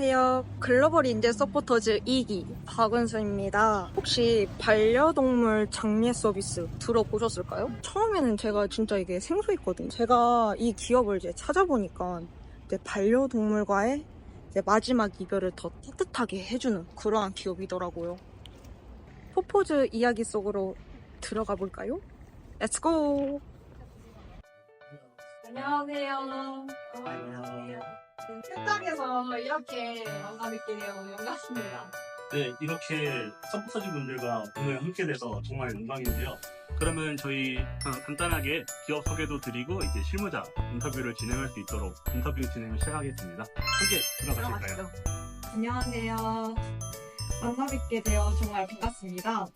안녕하세요. 글로벌 인재 서포터즈 2기 박은수입니다. 혹시 반려동물 장례 서비스 들어보셨을까요? 처음에는 제가 진짜 이게 생소했거든요. 제가 이 기업을 이제 찾아보니까 이제 반려동물과의 이제 마지막 이별을 더 따뜻하게 해주는 그러한 기업이더라고요. 포포즈 이야기 속으로 들어가 볼까요? Let's go! 안녕하세요. 안녕하세요. 현장에서 이렇게 만나뵙게 되어 영광입니다. 네, 이렇게 서포터즈 분들과 오늘 함께 돼서 정말 영광인데요. 그러면 저희 간- 간단하게 기업 소개도 드리고 이제 실무자 인터뷰를 진행할 수 있도록 인터뷰 진행을 시작하겠습니다. 함께 들어가실까요? 들어가시죠. 안녕하세요. 만나뵙게 되어 정말 반갑습니다.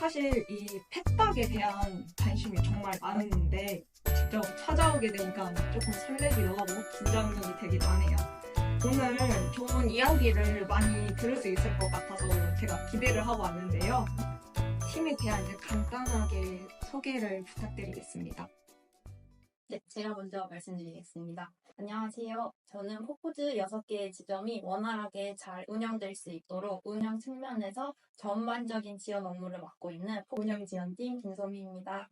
사실 이 펫박에 대한 관심이 정말 많았는데 직접 찾아오게 되니까 조금 설레기도 하고 긴장이 되기도 하네요. 오늘 좋은 이야기를 많이 들을 수 있을 것 같아서 제가 기대를 하고 왔는데요. 팀에 대한 간단하게 소개를 부탁드리겠습니다. 네, 제가 먼저 말씀드리겠습니다. 안녕하세요. 저는 포포즈 6개의 지점이 원활하게 잘 운영될 수 있도록 운영 측면에서 전반적인 지원 업무를 맡고 있는 운영 지원팀 김소미입니다.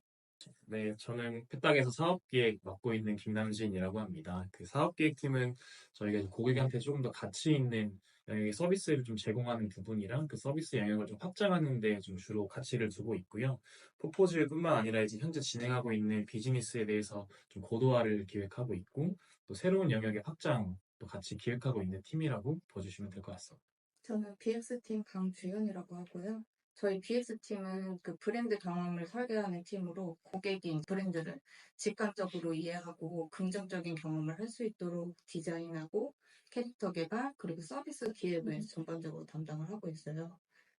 네, 저는 페딱에서 사업기획 맡고 있는 김남진이라고 합니다. 그 사업기획팀은 저희가 고객한테 조금 더 가치 있는 영역의 서비스를 좀 제공하는 부분이랑 그 서비스 영역을 좀 확장하는 데 좀 주로 가치를 두고 있고요. 포포즈뿐만 아니라 이제 현재 진행하고 있는 비즈니스에 대해서 좀 고도화를 기획하고 있고 또 새로운 영역의 확장도 같이 기획하고 있는 팀이라고 봐주시면 될 것 같습니다. 저는 BX팀 강주연이라고 하고요. 저희 BX팀은 그 브랜드 경험을 설계하는 팀으로 고객이 브랜드를 직관적으로 이해하고 긍정적인 경험을 할 수 있도록 디자인하고 캐릭터 개발 그리고 서비스 기획을 전반적으로 담당을 하고 있어요.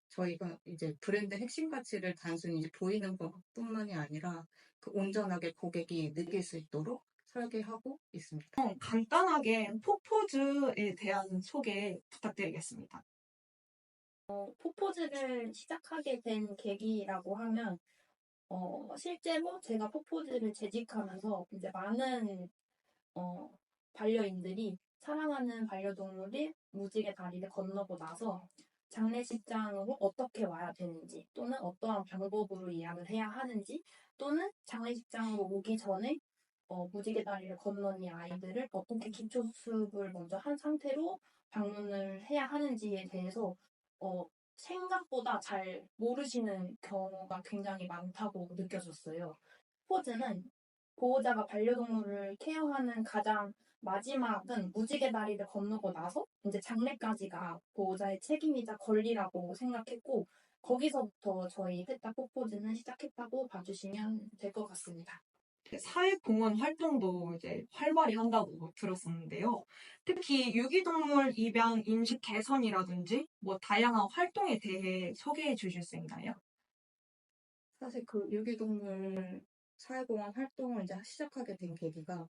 저희가 이제 브랜드 핵심 가치를 단순히 이제 보이는 것뿐만이 아니라 그 온전하게 고객이 느낄 수 있도록 설계하고 있습니다. 간단하게 포포즈에 대한 소개 부탁드리겠습니다. 포포즈를 시작하게 된 계기라고 하면 어, 실제로 제가 포포즈를 재직하면서 이제 많은 어, 반려인들이 사랑하는 반려동물이 무지개 다리를 건너고 나서 장례식장으로 어떻게 와야 되는지 또는 어떠한 방법으로 예약을 해야 하는지 또는 장례식장으로 오기 전에 어, 무지개 다리를 이 아이들을 어떻게 기초 수습을 먼저 한 상태로 방문을 해야 하는지에 대해서 어, 생각보다 잘 모르시는 경우가 굉장히 많다고 느껴졌어요. 포즈는 보호자가 반려동물을 케어하는 가장 마지막은 무지개 다리를 건너고 나서 이제 장례까지가 보호자의 책임이자 권리라고 생각했고 거기서부터 저희 페타 포포즈는 시작했다고 봐주시면 될 것 같습니다. 사회공헌 활동도 이제 활발히 한다고 들었었는데요. 특히 유기동물 입양 인식 개선이라든지 뭐 다양한 활동에 대해 소개해 주실 수 있나요? 사실 그 유기동물 사회공헌 활동을 이제 시작하게 된 계기가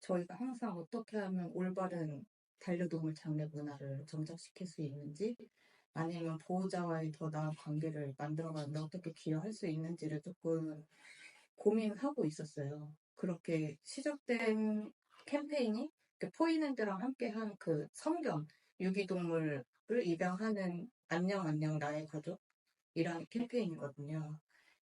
저희가 항상 어떻게 하면 올바른 반려동물 장례 문화를 정착시킬 수 있는지 아니면 보호자와의 더 나은 관계를 만들어가는데 어떻게 기여할 수 있는지를 조금 고민하고 있었어요. 그렇게 시작된 캠페인이 그 포이랜드랑 함께한 그 성견 유기동물을 입양하는 안녕 안녕 나의 가족이라는 캠페인이거든요.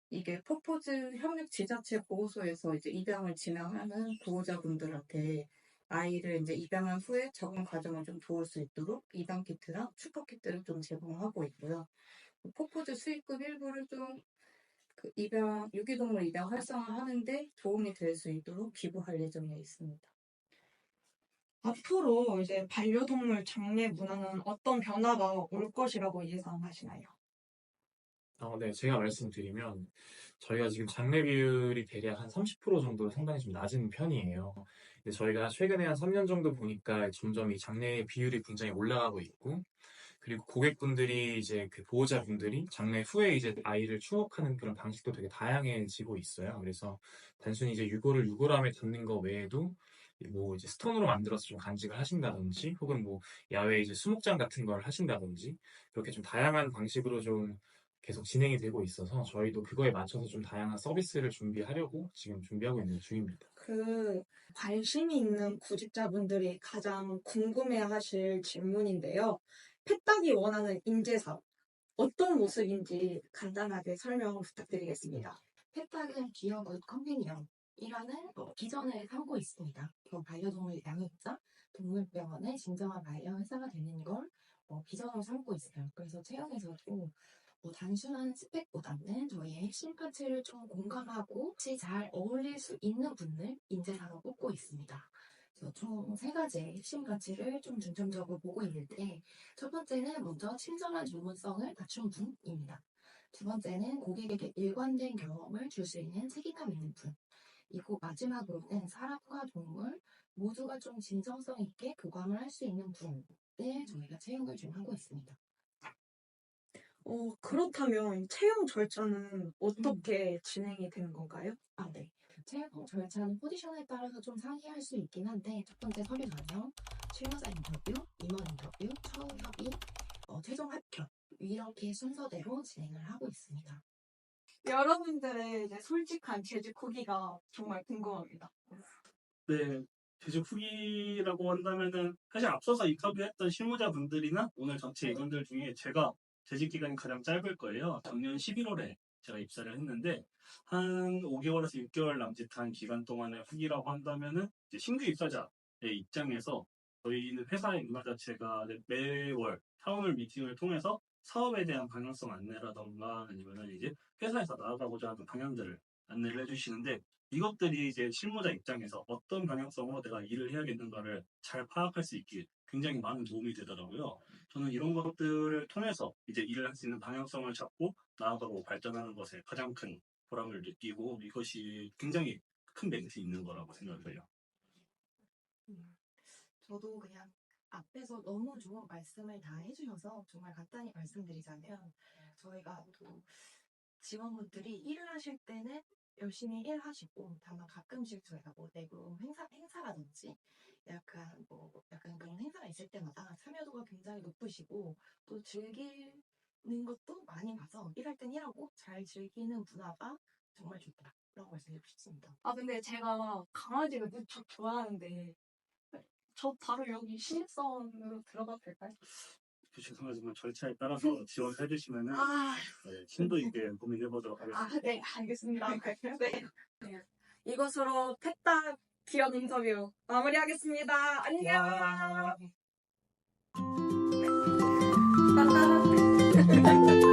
이게 포포즈 협력 지자체 보호소에서 이제 입양을 진행하는 보호자분들한테 아이를 이제 입양한 후에 적응 과정을 좀 도울 수 있도록 입양 키트랑 축복 키트를 좀 제공하고 있고요. 포포즈 수익금 일부를 좀 그 입양 유기동물 입양 활성화하는데 도움이 될 수 있도록 기부할 예정에 있습니다. 앞으로 이제 반려동물 장례 문화는 어떤 변화가 올 것이라고 예상하시나요? 어, 네, 제가 말씀드리면 저희가 지금 장례 비율이 대략 한 30% 정도 상당히 좀 낮은 편이에요. 근데 저희가 최근에 한 3년 정도 보니까 점점 이 장례 비율이 굉장히 올라가고 있고 그리고 고객분들이 이제 그 보호자분들이 장례 후에 이제 아이를 추억하는 그런 방식도 되게 다양해지고 있어요. 그래서 단순히 이제 유골을 유골함에 담는 거 외에도 뭐 이제 스톤으로 만들어서 좀 간직을 하신다든지 혹은 뭐 야외 이제 수목장 같은 걸 하신다든지 그렇게 좀 다양한 방식으로 좀 계속 진행이 되고 있어서 저희도 그거에 맞춰서 좀 다양한 서비스를 준비하려고 지금 준비하고 있는 중입니다. 그 관심이 있는 구직자분들이 가장 궁금해하실 질문인데요. 페딱이 원하는 인재사업 어떤 모습인지 간단하게 설명 부탁드리겠습니다. 페탁은 기업의 컴패니언이라는 뭐 기전을 삼고 있습니다. 그 반려동물 양육자, 동물병원의 진정한 반려 회사가 되는 걸 어, 비전으로 삼고 있어요. 그래서 채용에서도 뭐 단순한 스펙보다는 저희의 핵심 가치를 좀 공감하고 잘 어울릴 수 있는 분들 인재상을 뽑고 있습니다. 총 세 가지의 핵심 가치를 좀 중점적으로 보고 있는데 첫 번째는 먼저 친절한 전문성을 갖춘 분입니다. 두 번째는 고객에게 일관된 경험을 줄 수 있는 책임감 있는 분. 이고 마지막으로는 사람과 동물 모두가 좀 진정성 있게 교감을 할 수 있는 분을 저희가 채용을 좀 하고 있습니다. 어, 그렇다면 채용 절차는 어떻게 진행이 되는 건가요? 아, 네. 채용 절차는 포지션에 따라서 좀 상이할 수 있긴 한데 첫 번째 서류 전형, 실무자 인터뷰, 임원 인터뷰, 처우 협의, 어, 최종 합격 이렇게 순서대로 진행을 하고 있습니다. 여러분들의 이제 솔직한 재직 후기가 정말 궁금합니다. 네, 재직 후기라고 한다면은 사실 앞서서 인터뷰했던 실무자분들이나 오늘 전체 인원들 중에 제가 재직 기간이 가장 짧을 거예요. 작년 11월에 제가 입사를 했는데 한 5개월에서 6개월 남짓한 기간 동안의 후기라고 한다면은 신규 입사자의 입장에서 저희는 회사의 문화 자체가 매월 사원을 미팅을 통해서 사업에 대한 방향성 안내라던가 아니면은 이제 회사에서 나아가고자 하는 방향들을 안내를 해주시는데 이것들이 이제 실무자 입장에서 어떤 방향성으로 내가 일을 해야겠는가를 잘 파악할 수 있게 굉장히 많은 도움이 되더라고요. 저는 이런 것들을 통해서 이제 일을 할 수 있는 방향성을 잡고 나아가고 발전하는 것에 가장 큰 보람을 느끼고 이것이 굉장히 큰 메리트 있는 거라고 생각해요. 음, 저도 그냥 앞에서 너무 좋은 말씀을 다 해주셔서 정말 간단히 말씀드리자면 저희가 또 직원분들이 일을 하실 때는 열심히 일하시고 다만 가끔씩 저희가 뭐 내부 행사 행사라든지 약간 뭐 약간 그런 행사가 있을 때마다 참여도가 굉장히 높으시고 또 즐기는 것도 많이 봐서 일할 땐 일하고 잘 즐기는 문화가 정말 좋다라고 말씀드리고 싶습니다. 아, 근데 제가 강아지를 무척 좋아하는데, 저 바로 여기 신입사원으로 들어가도 될까요? 그 죄송하지만 절차에 따라서 지원해 주시면은 아, 네, 심도 있게 고민해 보도록 하겠습니다. 아, 네, 알겠습니다. 네. 네. 이것으로 페딱 기업 인터뷰 마무리하겠습니다. 안녕! 따따란.